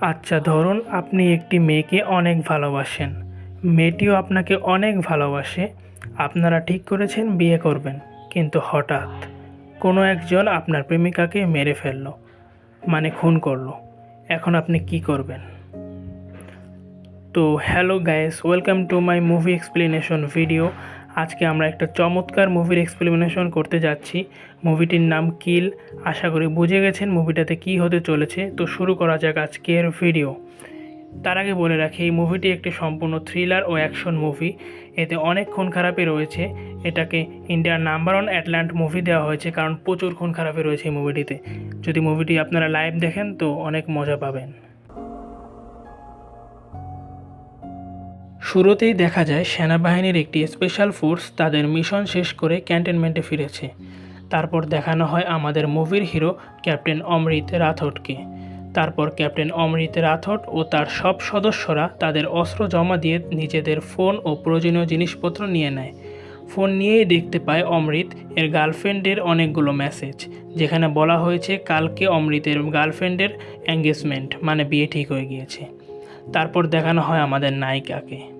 আচ্ছা ধরুন আপনি একটি মেয়েকে অনেক ভালোবাসেন। মেয়েটিও আপনাকে অনেক ভালোবাসে। আপনারা ঠিক করেছেন বিয়ে করবেন। কিন্তু হঠাৎ কোনো একজন আপনার প্রেমিকাকে মেরে ফেলল মানে খুন করল। এখন আপনি কি করবেন? তো, hello guys, welcome to my movie explanation video. আজকে আমরা একটা চমৎকার মুভির এক্সপ্লেনেশন করতে যাচ্ছি। মুভিটির নাম কিল আশা করি বুঝে গেছেন মুভিটাতে কী হতে চলেছে। তো শুরু করা যাক আজকের ভিডিও তার আগে বলে রাখি, এই মুভিটি একটি সম্পূর্ণ থ্রিলার ও অ্যাকশন মুভি এতে অনেক খুন খারাপি রয়েছে। এটাকে ইন্ডিয়ার নাম্বার ওয়ান অ্যাটল্যান্ট মুভি দেওয়া হয়েছে, কারণ প্রচুর খুন খারাপি রয়েছে এই মুভিটিতে যদি মুভিটি আপনারা লাইভ দেখেন, তো অনেক মজা পাবেন। শুরুতেই দেখা যায় সেনাবাহিনীর একটি স্পেশাল ফোর্স তাদের মিশন শেষ করে ক্যান্টনমেন্টে ফিরেছে। তারপর দেখানো হয় আমাদের মুভির হিরো ক্যাপ্টেন অমৃত রাথোডকে তারপর ক্যাপ্টেন অমৃত রাথোড ও তার সব সদস্যরা তাদের অস্ত্র জমা দিয়ে নিজেদের ফোন ও প্রয়োজনীয় জিনিসপত্র নিয়ে নেয়। ফোন নিয়েই দেখতে পায় অমৃত, এর গার্লফ্রেন্ডের অনেকগুলো মেসেজ যেখানে বলা হয়েছে কালকে অমৃতের গার্লফ্রেন্ডের এঙ্গেজমেন্ট মানে বিয়ে ঠিক হয়ে গিয়েছে। তারপর দেখানো হয় আমাদের নায়িকাকে।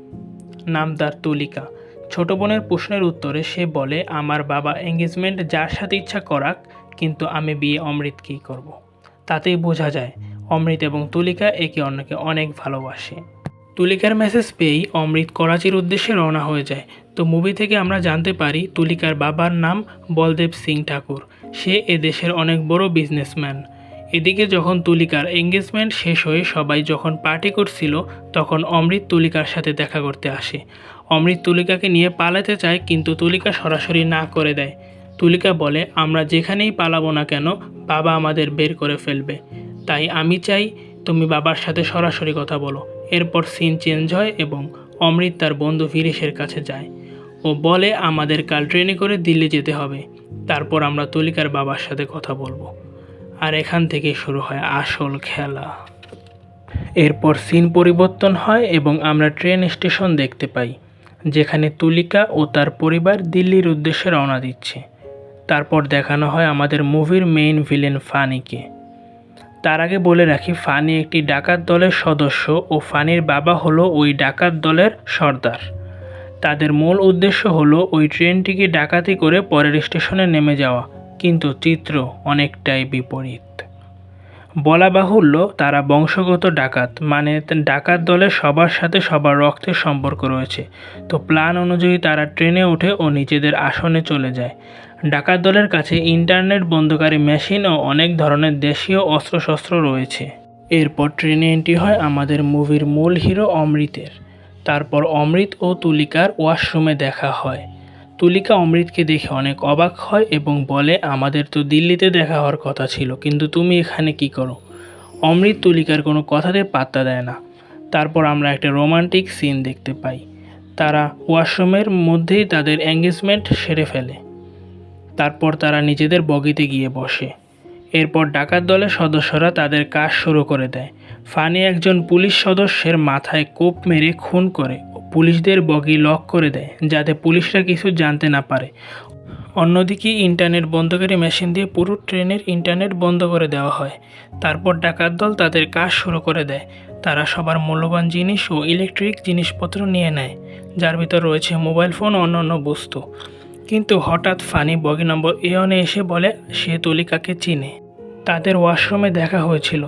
নাম তার তুলিকা। ছোট বোনের প্রশ্নের উত্তরে সে বলে, আমার বাবা এঙ্গেজমেন্ট যার সাথে ইচ্ছা করাক, কিন্তু আমি বিয়ে অমৃতকেই করব। তাতেই বোঝা যায়, অমৃত এবং তুলিকা একে অন্যকে অনেক ভালোবাসে। তুলিকার মেসেজ পেয়েই অমৃত করাচির উদ্দেশ্যে রওনা হয়ে যায়। তো মুভি থেকে আমরা জানতে পারি, তুলিকার বাবার নাম বলদেব সিং ঠাকুর। সে এ দেশের অনেক বড় বিজনেসম্যান এদিকে যখন তুলিকার এঙ্গেজমেন্ট শেষ হয়ে সবাই যখন পার্টি করছিল, তখন অমৃত তুলিকার সাথে দেখা করতে আসে। অমৃত তুলিকাকে নিয়ে পালাতে চায়, কিন্তু তুলিকা সরাসরি না করে দেয়। তুলিকা বলে, আমরা যেখানেই পালাবো না কেন, বাবা আমাদের বের করে ফেলবে। তাই আমি চাই তুমি বাবার সাথে সরাসরি কথা বলো। এরপর সিন চেঞ্জ হয় এবং অমৃত তার বন্ধু ফিরিসের কাছে যায়। ও বলে, আমাদের কাল ট্রেনে করে দিল্লি যেতে হবে। তারপর আমরা তুলিকার বাবার সাথে কথা বলব। আর এখান থেকে শুরু হয় আসল খেলা। এরপর সিন পরিবর্তন হয় এবং আমরা ট্রেন স্টেশন দেখতে পাই, যেখানে তুলিকা ও তার পরিবার দিল্লির উদ্দেশ্যে রওনা দিচ্ছে। তারপর দেখানো হয় আমাদের মুভির মেইন ভিলেন ফানিকে। তার আগে বলে রাখি, ফানি একটি ডাকাত দলের সদস্য ও ফানির বাবা হলো ওই ডাকাত দলের সর্দার। তাদের মূল উদ্দেশ্য হলো ওই ট্রেনটিকে ডাকাতি করে পরের স্টেশনে নেমে যাওয়া। কিন্তু চিত্র অনেকটাই বিপরীত। বলা বাহুল্য তারা বংশগত ডাকাত মানে ডাকাত দলের সবার সাথে সবার রক্তের সম্পর্ক রয়েছে। তো প্ল্যান অনুযায়ী তারা ট্রেনে ওঠে ও নিজেদের আসনে চলে যায়। ডাকাত দলের কাছে ইন্টারনেট বন্ধকারী মেশিন ও অনেক ধরনের দেশীয় অস্ত্রশস্ত্র রয়েছে। এরপর ট্রেনে এন্ট্রি হয় আমাদের মুভির মূল হিরো অমৃতের। তারপর অমৃত ও তুলিকার ওয়াশরুমে দেখা হয়। তুলিকা অমৃতকে দেখে অনেক অবাক হয় এবং বলে, আমাদের তো দিল্লিতে দেখা হওয়ার কথা ছিল, কিন্তু তুমি এখানে কি করো? অমৃত তুলিকার কোনো কথাতে পাত্তা দেয় না। তারপর আমরা একটা রোমান্টিক সিন দেখতে পাই। তারা ওয়াশরুমের মধ্যেই তাদের এঙ্গেজমেন্ট সেরে ফেলে। তারপর তারা নিজেদের বগিতে গিয়ে বসে। এরপর ডাকাত দলের সদস্যরা তাদের কাজ শুরু করে দেয়। ফানি একজন পুলিশ সদস্যের মাথায় কোপ মেরে খুন করে পুলিশদের বগি লক করে দেয়, যাতে পুলিশরা কিছু জানতে না পারে। অন্যদিকে ইন্টারনেট বন্ধকারী মেশিন দিয়ে পুরো ট্রেনের ইন্টারনেট বন্ধ করে দেওয়া হয়। তারপর ডাকাত দল তাদের কাজ শুরু করে দেয়। তারা সবার মূল্যবান জিনিস ও ইলেকট্রিক জিনিসপত্র নিয়ে নেয়, যার ভিতর রয়েছে মোবাইল ফোন ও অন্যান্য বস্তু। কিন্তু হঠাৎ ফানি বগি নম্বর এওনে এসে বলে, সে তলিকাকে চিনে? তাদের ওয়াশরুমে দেখা হয়েছিল।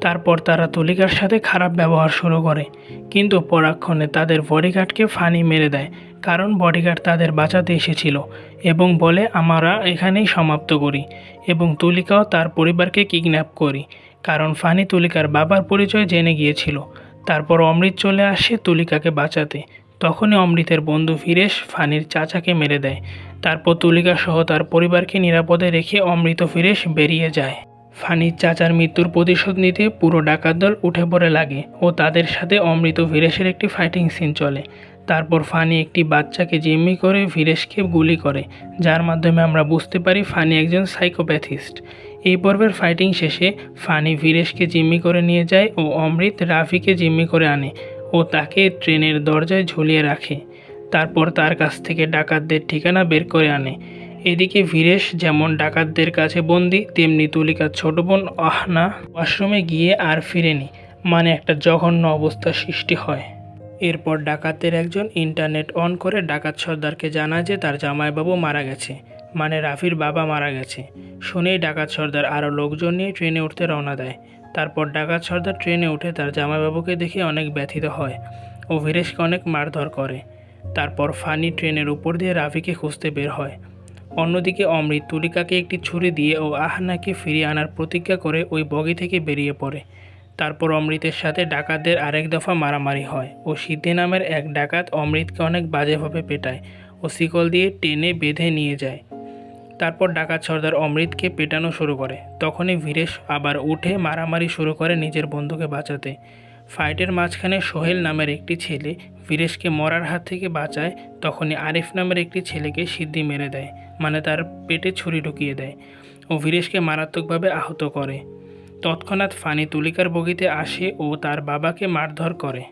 তারপর তারা তুলিকার সাথে খারাপ ব্যবহার শুরু করে। কিন্তু পরাক্ষণে তাদের বডিগার্ডকে ফানি মেরে দেয়, কারণ বডিগার্ড তাদের বাঁচাতে এসেছিল এবং বলে, আমরা এখানেই সমাপ্ত করি এবং তুলিকাও তার পরিবারকে কিডন্যাপ করি। কারণ ফানি তুলিকার বাবার পরিচয় জেনে গিয়েছিল। তারপর অমৃত চলে আসে তুলিকাকে বাঁচাতে। তখনই অমৃতের বন্ধু ফিরেশ ফানির চাচাকে মেরে দেয়। তারপর তুলিকা সহ তার পরিবারকে নিরাপদে রেখে অমৃত ফিরেশ বেরিয়ে যায়। ফানির চাচার মৃত্যুর প্রতিশোধ নিতে পুরো ডাকাত দল উঠে পড়ে লাগে ও তাদের সাথে অমৃত ফিরেশের একটি ফাইটিং সিন চলে। তারপর ফানি একটি বাচ্চাকে জিম্মি করে ফিরেশকে গুলি করে, যার মাধ্যমে আমরা বুঝতে পারি ফানি একজন সাইকোপ্যাথিস্ট এই পর্বের ফাইটিং শেষে ফানি ফিরেশকে জিম্মি করে নিয়ে যায় ও অমৃত রাফিকে জিম্মি করে আনে ও তাকে ট্রেনের দরজায় ঝুলিয়ে রাখে। তারপর তার কাছ থেকে ডাকাতদের ঠিকানা বের করে আনে। এদিকে ভীরেশ যেমন ডাকাতদের কাছে বন্দি, তেমনি তুলিকার ছোট বোন আহনা ওয়াশরুমে গিয়ে আর ফিরেনি মানে একটা জঘন্য অবস্থা সৃষ্টি হয়। এরপর ডাকাতের একজন ইন্টারনেট অন করে ডাকাত সর্দারকে জানায় যে তার জামাইবাবু মারা গেছে মানে রাফির বাবা মারা গেছে। শুনেই ডাকাত সর্দার আরও লোকজন নিয়ে ট্রেনে উঠতে রওনা দেয়। তারপর ডাকাত সর্দার ট্রেনে উঠে তার জামাইবাবুকে দেখে অনেক ব্যথিত হয় ও বীরেশকে অনেক মারধর করে। তারপর ফানি ট্রেনের উপর দিয়ে রাফিকে খুঁজতে বের হয়। অন্যদিকে অমৃত তুলিকাকে একটি ছুরি দিয়ে ও আহনাকে ফিরিয়ে আনার প্রতিজ্ঞা করে ওই বগি থেকে বেরিয়ে পড়ে। তারপর অমৃতের সাথে ডাকাতদের আরেক দফা মারামারি হয় ও সিদ্ধি নামের এক ডাকাত অমৃতকে অনেক বাজেভাবে পেটায় ও শিকল দিয়ে টেনে বেঁধে নিয়ে যায়। তারপর ডাকাত সর্দার অমৃতকে পেটানো শুরু করে। তখনই বীরেশ আবার উঠে মারামারি শুরু করে নিজের বন্ধুকে বাঁচাতে। ফাইটের মাঝখানে সোহেল নামের একটি ছেলে বীরেশকে মরার হাত থেকে বাঁচায়। তখনই আরিফ নামের একটি ছেলেকে সিদ্ধি মেরে দেয়। মানে তার পেটে ছুরি ঢুকিয়ে দেয় ও বীরেশকে মারাত্মকভাবে আহত করে। তৎক্ষণাৎ ফানি তুলিকার বগিতে আসে ও তার বাবাকে মারধর করে।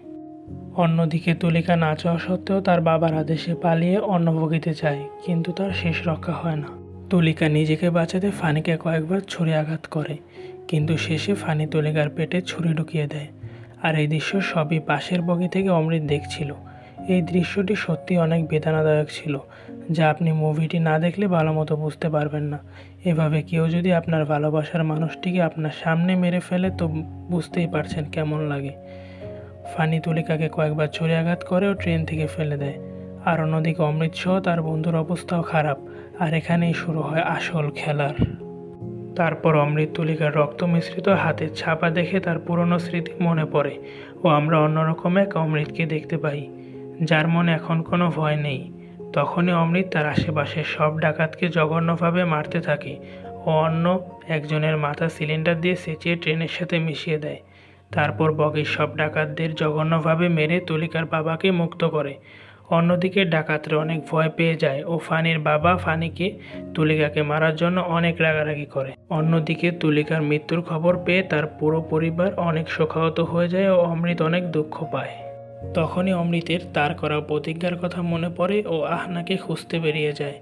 অন্যদিকে তুলিকা না চাওয়া সত্ত্বেও তার বাবার আদেশে পালিয়ে অন্য বগিতে যায়, কিন্তু তার শেষ রক্ষা হয় না। তুলিকা নিজেকে বাঁচাতে ফানিকে কয়েকবার ছুরি আঘাত করে, কিন্তু শেষে ফানি তুলিকার পেটে ছুরি ঢুকিয়ে দেয়। আর এই দৃশ্য সবই পাশের বগি থেকে অমৃত দেখছিল। এই দৃশ্যটি সত্যি অনেক বেদনাদায়ক ছিল। যা আপনি মুভিটি না দেখলে ভালো মতো বুঝতে পারবেন না। এভাবে কেউ যদি আপনার ভালোবাসার মানুষটিকে আপনার সামনে মেরে ফেলে, তো বুঝতেই পারছেন কেমন লাগে। ফানি তুলিকাকে কয়েকবার ছুরি আঘাত করে ও ট্রেন থেকে ফেলে দেয়। আর অন্যদিকে অমৃতসহ তার বন্ধুর অবস্থাও খারাপ। আর এখানেই শুরু হয় আসল খেলার। তারপর অমৃত তুলিকার রক্ত মিশ্রিত হাতের ছাপা দেখে তার পুরনো স্মৃতি মনে পড়ে। ও আমরা অন্যরকম এক অমৃতকে দেখতে পাই, যার মনে এখন কোনো ভয় নেই। তখনই অমৃত তার আশেপাশে সব ডাকাতকে জঘন্যভাবে মারতে থাকে ও অন্য একজনের মাথা সিলিন্ডার দিয়ে সেচিয়ে ট্রেনের সাথে মিশিয়ে দেয়। তারপর বগির সব ডাকাতদের জঘন্যভাবে মেরে তুলিকার বাবাকে মুক্ত করে। অন্যদিকে ডাকাতরা অনেক ভয় পেয়ে যায় ও ফানির বাবা ফানিকে তুলিকাকে মারার জন্য অনেক রাগারাগি করে। অন্যদিকে তুলিকার মৃত্যুর খবর পেয়ে তার পুরো পরিবার অনেক শোকাহত হয়ে যায় ও অমৃত অনেক দুঃখ পায়। তখনই অমৃতের তার করা প্রতিজ্ঞার কথা মনে পড়ে ও আহনাকে খুঁজতে বেরিয়ে যায়।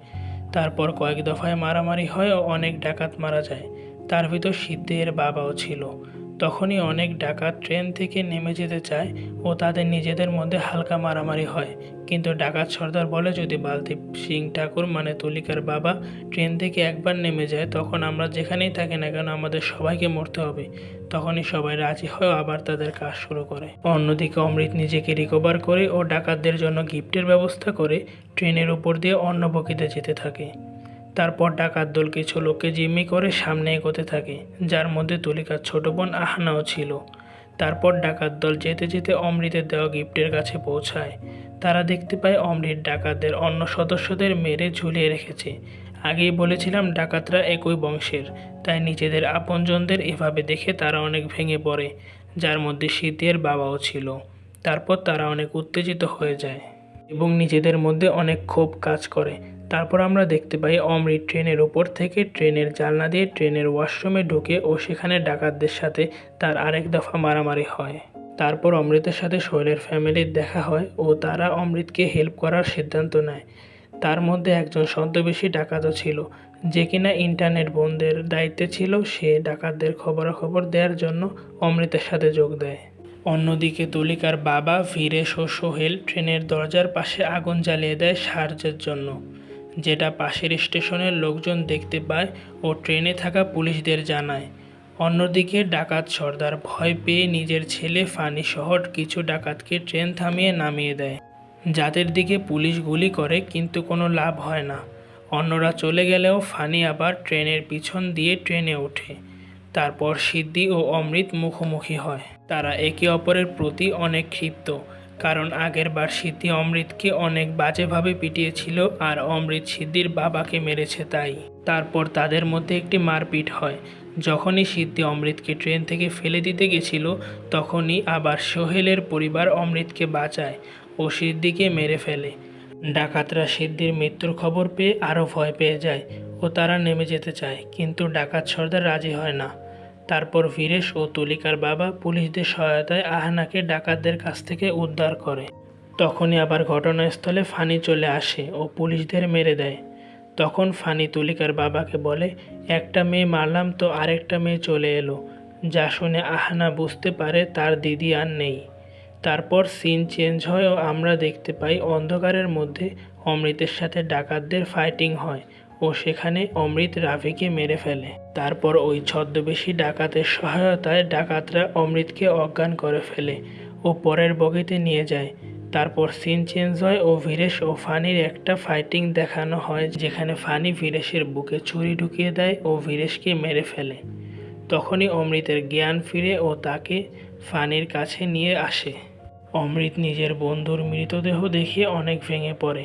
তারপর কয়েক দফায় মারামারি হয় ও অনেক ডাকাত মারা যায়। তার ভিতর সিদ্ধের বাবাও ছিল। তখনই অনেক ডাকাত ট্রেন থেকে নেমে যেতে চায় ও তাদের নিজেদের মধ্যে হালকা মারামারি হয়। কিন্তু ডাকাত সর্দার বলে, যদি বালতি সিং ঠাকুর মানে তুলিকার বাবা ট্রেন থেকে একবার নেমে যায়, তখন আমরা যেখানেই থাকি না কেন আমাদের সবাইকে মরতে হবে। তখনই সবাই রাজি হয় আবার তাদের কাজ শুরু করে। অন্যদিকে অমৃত নিজেকে রিকভার করে ও ডাকাতদের জন্য গিফটের ব্যবস্থা করে ট্রেনের উপর দিয়ে অন্য বগিতে যেতে থাকে। তারপর ডাকাত দল কিছু লোককে জিম্মি করে সামনে এগোতে থাকে, যার মধ্যে তুলিকার ছোট বোন আহনাও ছিল। তারপর ডাকাত দল যেতে যেতে অমৃতের দেওয়া গিফটের কাছে পৌঁছায়। তারা দেখতে পায় অমৃত ডাকাতদের অন্য সদস্যদের মেরে ঝুলিয়ে রেখেছে। আগেই বলেছিলাম ডাকাতরা একই বংশের, তাই নিজেদের আপনজনদের এভাবে দেখে তারা অনেক ভেঙে পড়ে, যার মধ্যে সিদ্ধের বাবাও ছিল। তারপর তারা অনেক উত্তেজিত হয়ে যায় এবং নিজেদের মধ্যে অনেক ক্ষোভ কাজ করে। তারপর আমরা দেখতে পাই অমৃত ট্রেনের ওপর থেকে ট্রেনের জানলা দিয়ে ট্রেনের ওয়াশরুমে ঢুকে ও সেখানে ডাকাতদের সাথে তার আরেক দফা মারামারি হয়। তারপর অমৃতের সাথে শৈলের ফ্যামিলির দেখা হয় ও তারা অমৃতকে হেল্প করার সিদ্ধান্ত নেয়। তার মধ্যে একজন ছদ্মবেশী ডাকাতও ছিল, যে কিনা ইন্টারনেট বন্ধের দায়িত্বে ছিল, সে ডাকাতদের খবরাখবর দেওয়ার জন্য অমৃতের সাথে যোগ দেয়। অন্যদিকে তুলিকার বাবা ভীরেশ ও সোহেল ট্রেনের দরজার পাশে আগুন জ্বালিয়ে দেয় সাহায্যের জন্য। যেটা পাশের স্টেশনের লোকজন দেখতে পায় ও ট্রেনে থাকা পুলিশদের জানায়। অন্যদিকে ডাকাত সর্দার ভয় পেয়ে নিজের ছেলে ফানি শহর কিছু ডাকাতকে ট্রেন থামিয়ে নামিয়ে দেয়। যাদের দিকে পুলিশ গুলি করে কিন্তু কোনো লাভ হয় না। অন্যরা চলে গেলেও ফানি আবার ট্রেনের পিছন দিয়ে ট্রেনে ওঠে। তারপর সিদ্ধি ও অমৃত মুখোমুখি হয়। তারা একে অপরের প্রতি অনেক ক্ষিপ্ত। কারণ আগের বার সিদ্ধি অমৃতকে অনেক বাজেভাবে পিটিয়েছিল আর অমৃত সিদ্ধির বাবাকে মেরেছে তাই। তারপর তাদের মধ্যে একটি মারপিট হয়। যখনই সিদ্ধি অমৃতকে ট্রেন থেকে ফেলে দিতে গেছিল, তখনই আবার সোহেলের পরিবার অমৃতকে বাঁচায় ও সিদ্ধিকে মেরে ফেলে। ডাকাতরা সিদ্ধির মৃত্যুর খবর পেয়ে আরও ভয় পেয়ে যায় ও তারা নেমে যেতে চায়, কিন্তু ডাকাত সর্দার রাজি হয় না। তারপর বীরেশ ও তুলিকার বাবা পুলিশদের সহায়তায় আহানাকে ডাকাতদের কাছ থেকে উদ্ধার করে। তখনই আবার ঘটনাস্থলে ফানি চলে আসে ও পুলিশদের মেরে দেয়। তখন ফানি তুলিকার বাবাকে বলে, একটা মেয়ে মারলাম তো আরেকটা মেয়ে চলে এলো। যা শুনে আহানা বুঝতে পারে তার দিদি আর নেই। তারপর সিন চেঞ্জ হয় ও আমরা দেখতে পাই অন্ধকারের মধ্যে অমৃতের সাথে ডাকাতদের ফাইটিং হয়। ও সেখানে অমৃত রাভিকে মেরে ফেলে। তারপর ওই ছদ্মবেশী ডাকাতের সহায়তায় ডাকাতরা অমৃতকে অজ্ঞান করে ফেলে ও পরের বগিতে নিয়ে যায়। তারপর সিন চেঞ্জ হয় ও ভীরেশ ও ফানির একটা ফাইটিং দেখানো হয়, যেখানে ফানি ভীরেশের বুকে ছুরি ঢুকিয়ে দেয় ও ভীরেশকে মেরে ফেলে। তখনই অমৃতের জ্ঞান ফিরে ও তাকে ফানির কাছে নিয়ে আসে। অমৃত নিজের বন্ধুর মৃতদেহ দেখে অনেক ভেঙে পড়ে।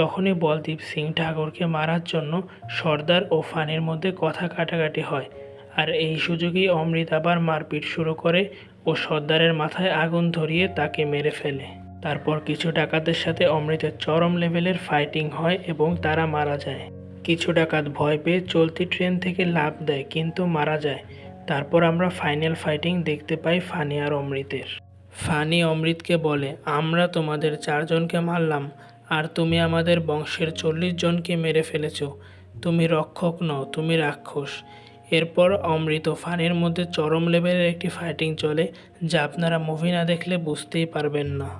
তখনই বলদীপ সিং ঠাকুরকে মারার জন্য সর্দার ও ফানির মধ্যে কথা কাটাকাটি হয়। আর এই সুযোগেই অমৃত আবার মারপিট শুরু করে ও সর্দারের মাথায় আগুন ধরিয়ে তাকে মেরে ফেলে। তারপর কিছু ডাকাতের সাথে অমৃতের চরম লেভেলের ফাইটিং হয় এবং তারা মারা যায়। কিছু ডাকাত ভয় পেয়ে চলতি ট্রেন থেকে লাফ দেয়, কিন্তু মারা যায়। তারপর আমরা ফাইনাল ফাইটিং দেখতে পাই ফানি আর অমৃতের। ফানি অমৃতকে বলে, আমরা তোমাদের চারজনকে মারলাম। আর তুমি আমাদের বংশের চল্লিশ জনকে মেরে ফেলেছ। তুমি রক্ষক নও, তুমি রাক্ষস। এরপর অমৃত ফানির মধ্যে চরম লেভেলের একটি ফাইটিং চলে, যা আপনারা মুভি না দেখলে বুঝতেই পারবেন না।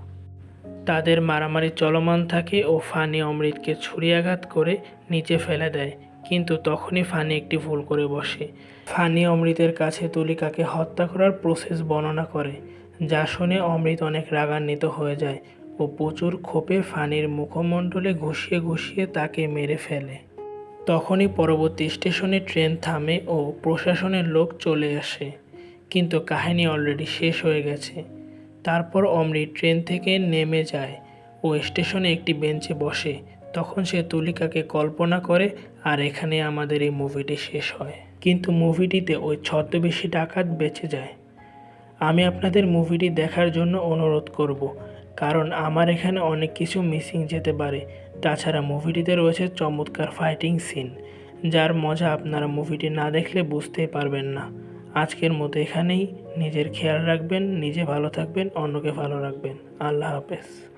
তাদের মারামারি চলমান থাকে ও ফানি অমৃতকে ছুরিয়াঘাত করে নিচে ফেলে দেয়, কিন্তু তখনই ফানি একটি ভুল করে বসে। ফানি অমৃতের কাছে তুলিকাকে হত্যা করার প্রসেস বর্ণনা করে, যা শুনে অমৃত অনেক রাগান্বিত হয়ে যায়। ও প্রচুর ক্ষোভে ফানির মুখমণ্ডলে ঘুষিয়ে ঘুষিয়ে তাকে মেরে ফেলে। তখনই পরবর্তী স্টেশনে ট্রেন থামে ও প্রশাসনের লোক চলে আসে। কিন্তু কাহিনী অলরেডি শেষ হয়ে গেছে। তারপর অমৃত ট্রেন থেকে নেমে যায় ও স্টেশনে একটি বেঞ্চে বসে। তখন সে তুলিকাকে কল্পনা করে, আর এখানে আমাদের এই মুভিটি শেষ হয়। কিন্তু মুভিটিতে ওই ছদ্মবেশী ডাকাত বেঁচে যায়। আমি আপনাদের মুভিটি দেখার জন্য অনুরোধ করব। কারণ আমার এখানে অনেক কিছু মিসিং যেতে পারে। তাছাড়া মুভিটিতে রয়েছে চমৎকার ফাইটিং সিন, যার মজা আপনারা মুভিটি না দেখলে বুঝতেই পারবেন না। আজকের মতো এখানেই। নিজের খেয়াল রাখবেন, নিজে ভালো থাকবেন, অন্যকে ভালো রাখবেন। আল্লাহ হাফেজ।